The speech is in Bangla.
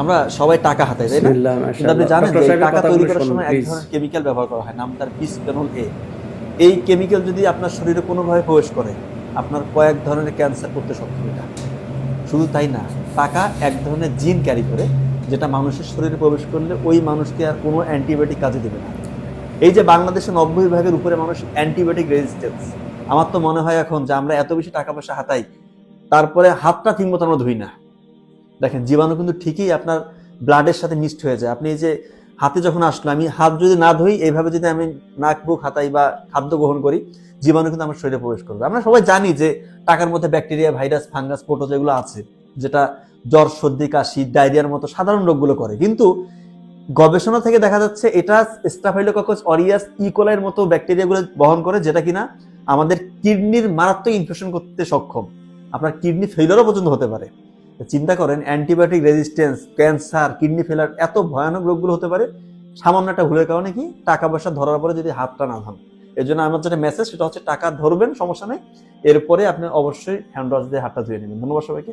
আমরা সবাই টাকা হাতাই তাই না? কিন্তু আপনি জানেন যে টাকা তৈরি করার সময় এক ধরনের কেমিক্যাল ব্যবহার করা হয় নাম তার বিসফেনল এ এই কেমিক্যাল যদি আপনার শরীরে কোনোভাবে প্রবেশ করে আপনার কয়েক ধরনের ক্যান্সার করতে সক্ষম এটা। শুধু তাই না টাকা এক ধরনের জিন ক্যারি করে যেটা মানুষের শরীরে প্রবেশ করলে ওই মানুষকে আর কোনো অ্যান্টিবায়োটিক কাজে দেবে না। এই যে বাংলাদেশে নব্বই ভাগের উপরে মানুষ অ্যান্টিবায়োটিক রেজিস্ট্যান্স আমার তো মনে হয় এখন যে আমরা এত বেশি টাকা পয়সা হাতাই তারপরে হাতটা ঠিক মতো আমরা ধুই না। দেখেন, জীবাণু কিন্তু ঠিকই আপনার ব্লাডের সাথে মিক্সড হয়ে যায়। আপনি এই যে হাতে যখন আসলো, আমি হাত যদি না ধুই, এইভাবে যদি আমি নাক, বুক হাতাই বা খাদ্য গ্রহণ করি, জীবাণু কিন্তু আমার শরীরে প্রবেশ করবে। আমরা সবাই জানি যে টাকার মধ্যে ব্যাকটেরিয়া ভাইরাস ফাঙ্গাস পোটো যেগুলো আছে, যেটা জ্বর, সর্দি, কাশি ডায়রিয়ার মতো সাধারণ রোগগুলো করে। কিন্তু গবেষণা থেকে দেখা যাচ্ছে, এটা স্টাফাইলোককাস অরিয়াস ইকোলাইয়ের মতো ব্যাকটেরিয়াগুলো বহন করে, যেটা কিনা আমাদের কিডনির মারাত্মক ইনফেকশন করতে সক্ষম। আপনার কিডনি ফেইলারও পর্যন্ত হতে পারে। চিন্তা করেন, অ্যান্টিবায়োটিক রেজিস্ট্যান্স ক্যান্সার কিডনি ফেলার এত ভয়ানক রোগগুলো হতে পারে, সামান্য একটা ভুলের কারণে কি টাকা পয়সা ধরার পরে যদি হাতটা না ধান এর জন্য আমার যেটা মেসেজ সেটা হচ্ছে, টাকা ধরবেন, সমস্যা নেই। এরপরে আপনি অবশ্যই হ্যান্ড ওয়াশ দিয়ে হাতটা ধুয়ে নেবেন। ধন্যবাদ সবাইকে।